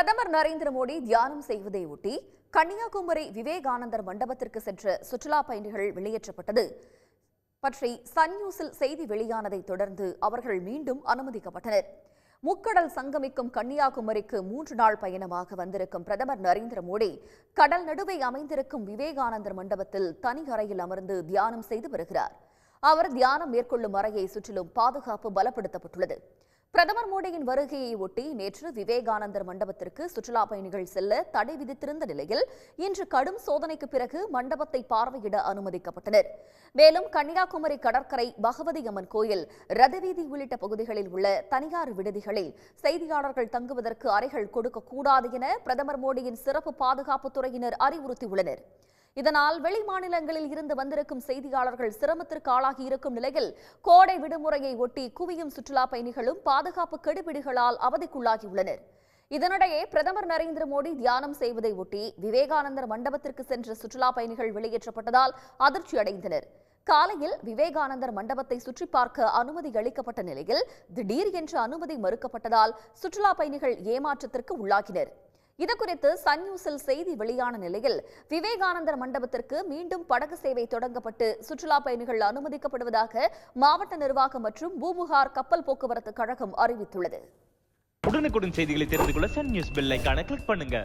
பிரதமர் நரேந்திர மோடி தியானம் செய்வதை ஒட்டி கன்னியாகுமரி விவேகானந்தர் மண்டபத்திற்கு சென்ற சுற்றுலா பயணிகள் வெளியேற்றப்பட்டது. பற்றி சன் நியூஸில் செய்தி வெளியானதை தொடர்ந்து அவர்கள் மீண்டும் அனுமதிக்கப்பட்டனர். முக்கடல் சங்கமிக்கும் கன்னியாகுமரிக்கு மூன்று நாள் பயணமாக வந்திருக்கும் பிரதமர் நரேந்திர மோடி கடல் நடுவே அமைந்திருக்கும் விவேகானந்தர் மண்டபத்தில் தனி அறையில் அமர்ந்து தியானம் செய்து வருகிறார். அவர் தியானம் மேற்கொள்ளும் அறையை சுற்றிலும் பாதுகாப்பு பலப்படுத்தப்பட்டுள்ளது. பிரதமர் மோடியின் வருகையை ஒட்டி நேற்று விவேகானந்தர் மண்டபத்திற்கு சுற்றுலா பயணிகள் செல்ல தடை விதித்திருந்த நிலையில் இன்று கடும் சோதனைக்கு பிறகு மண்டபத்தை பார்வையிட அனுமதிக்கப்பட்டனர். மேலும் கன்னியாகுமரி கடற்கரை பகவதி அம்மன் கோயில் ரதவீதி உள்ளிட்ட பகுதிகளில் உள்ள தனியார் விடுதிகளில் செய்தியாளர்கள் தங்குவதற்கு அறைகள் கொடுக்கக்கூடாது என பிரதமர் மோடியின் சிறப்பு பாதுகாப்பு துறையினர் அறிவுறுத்தியுள்ளனர். இதனால் வெளி மாநிலங்களில் இருந்து வந்திருக்கும் செய்தியாளர்கள் சிரமத்திற்கு ஆளாகி இருக்கும் நிலையில் கோடை விடுமுறையை ஒட்டி குவியும் சுற்றுலா பயணிகளும் பாதுகாப்பு கெடுபிடிகளால் அவதிக்குள்ளாகியுள்ளனர். இதனிடையே பிரதமர் நரேந்திர மோடி தியானம் செய்வதை ஒட்டி விவேகானந்தர் மண்டபத்திற்கு சென்ற சுற்றுலா பயணிகள் வெளியேற்றப்பட்டதால் அதிர்ச்சி அடைந்தனர். காலையில் விவேகானந்தர் மண்டபத்தை சுற்றி பார்க்க அனுமதி அளிக்கப்பட்ட நிலையில் திடீர் என்று அனுமதி மறுக்கப்பட்டதால் சுற்றுலா பயணிகள் ஏமாற்றத்திற்கு உள்ளாகினர். இதுகுறித்து சன் நியூஸில் செய்தி வெளியான நிலையில் விவேகானந்தர் மண்டபத்திற்கு மீண்டும் படகு சேவை தொடங்கப்பட்டு சுற்றுலா பயணிகள் அனுமதிக்கப்படுவதாக மாவட்ட நிர்வாகம் மற்றும் பூமுகார் கப்பல் போக்குவரத்து கழகம் அறிவித்துள்ளது. உடனுக்குடன் செய்திகளை தெரிந்து கொள்ள சன் நியூஸ் பெல் கிளிக் பண்ணுங்க.